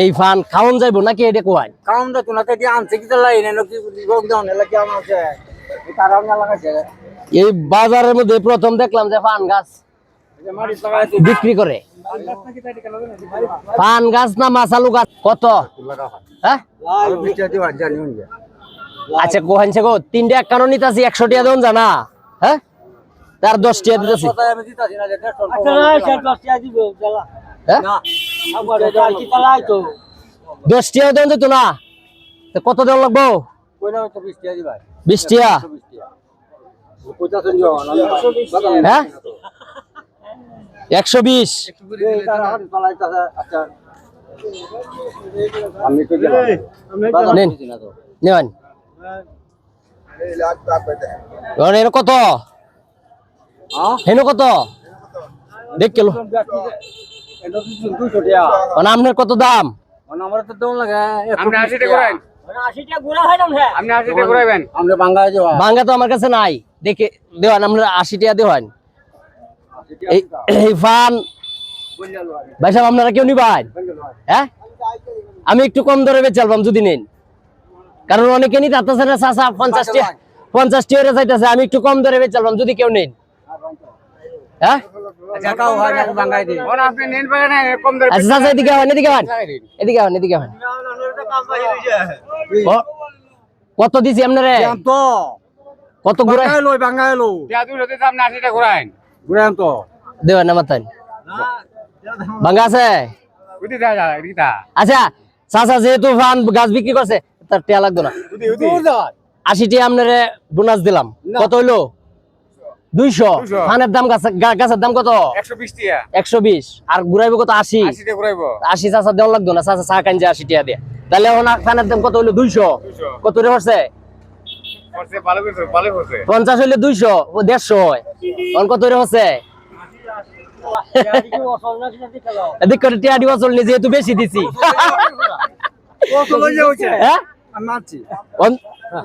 এই ফান খাওন যাইবো নাকি এটা কোয়াই কারণ তো তুনাতে দিয়ে আনছে কি লাই না কি রোগ দাও না লাগে আমার আছে। তারাও না লাগাছে এই বাজারের মধ্যে প্রথম দেখলাম যে পান গাছ বিক্রি করে। পান গাছ না মাসালু গাছ? কত? হ্যাঁ? আচ্ছা কোহানছে গো তিনটে এক কারণ নিতাছি একশো টিয়া দেন জানা। হ্যাঁ? তার দশ টাকা দিতেছি কথা আমি দিতাছি না যে আচ্ছা না সে দশ টাকা দিব জ্বালা হ্যাঁ না আবার জাল কি তালাই তো দশ টাকা দেন যেত না তো কত দেওয়া লাগবো কই না তো 20 টাকা দিবা বিশ টাকা 20 টাকা পঞ্চাশ জন যাও না হ্যাঁ একশো বিশ আচ্ছা আমি তো নেন। নেন এর কত হেন কত? দেখ কেলো। মানে আপনার কত দাম? আমার তো আমরা কাছে নাই। দেখে দেওয়ান আপনার আশি টাকা দেওয়ান। এই ফান। ভাই সাহেব আপনারা কেউ নিবেন? হ্যাঁ? আমি একটু কম দরে বেচালবাম যদি নেন। কারণ অনেকে নিতে চাচা পঞ্চাশ টাকা পঞ্চাশ টাকা চাইতেছে আমি একটু কম দরে বেচালবাম যদি কেউ নেন। কত দিছি আপনারে? কত ঘুরাই বাঙ্গায় লই বাঙ্গায় লো যা দুশো দিতে আপনি আশি টাকা করাইন ঘুরাম তো। দেওয়ান না মাথায়। ভাঙ্গা আছে? আচ্ছা চাচা যেহেতু ফান গাছ বিক্রি করছে তার টিয়া লাগতো না। আশি টিয়া আপনারে বোনাস দিলাম। কত হইল? দুইশো। 200 দাম গাছ- গাছের দাম কত? একশো বিশ আর ঘুরাইবো কত? আশি। আশি করাইবো দেওয়া লাগতো না চাচা চা কান আশি টিয়া দিয়ে। তাহলে এখন দাম কত হইল? দুইশো। কত রে হচ্ছে পঞ্চাশ হইলে দুইশো ও দেড়শো। হয় কত রে হচ্ছে টিয়া দিবা চলনি যেহেতু বেশি দিছি। হ্যাঁ?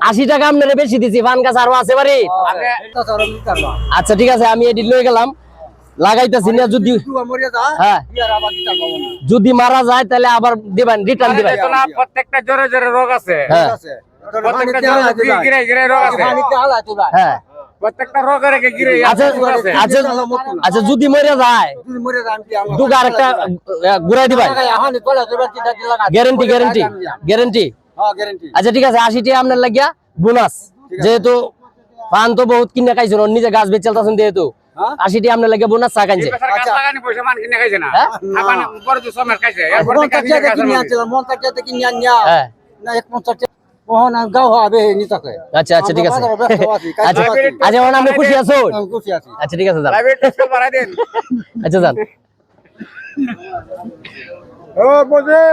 আশি টাকা আপনারে বেশি দিছি ফান গাছ আরও আছে বাড়ি। আচ্ছা ঠিক আছে আমি এটি লয়ে গেলাম। লাগাইতেছি না যদি হ্যাঁ। যদি মারা যায় তাহলে আবার দিবেন রিটার্ন দিবেন। প্রত্যেকটা জোরে জোরে রোগ আছে। আচ্ছা যদি মরে যায় ঘুরাই দিবেন। Guarantee guarantee guarantee. আচ্ছা ঠিক আছে আশি টাকা আপনার লাগিয়া বোনাস যেহেতু পান তো বহুত কিনে খাইছেন ওর নিজে গাছ বেচালতাছেন যেহেতু। হ্যাঁ? আশি টাকা আপনার লাগিয়া বোনাস চা খাইছে। বেচারা গাছ লাগানি পয়সা মান কিনে খাইছে না। হ্যাঁ? আবার পরে তো সমেত খাইছে। এরপর থেকে নিজে গাছের মানুষ। হ্যাঁ। গাও হবে নিতাকে আচ্ছা আচ্ছা ঠিক আছে। আছি, আচ্ছা আছি। আচ্ছা এখন আপনি খুশি আছো আমি খুশি আছি। আচ্ছা ঠিক আছে আচ্ছা যান ও বোঝে।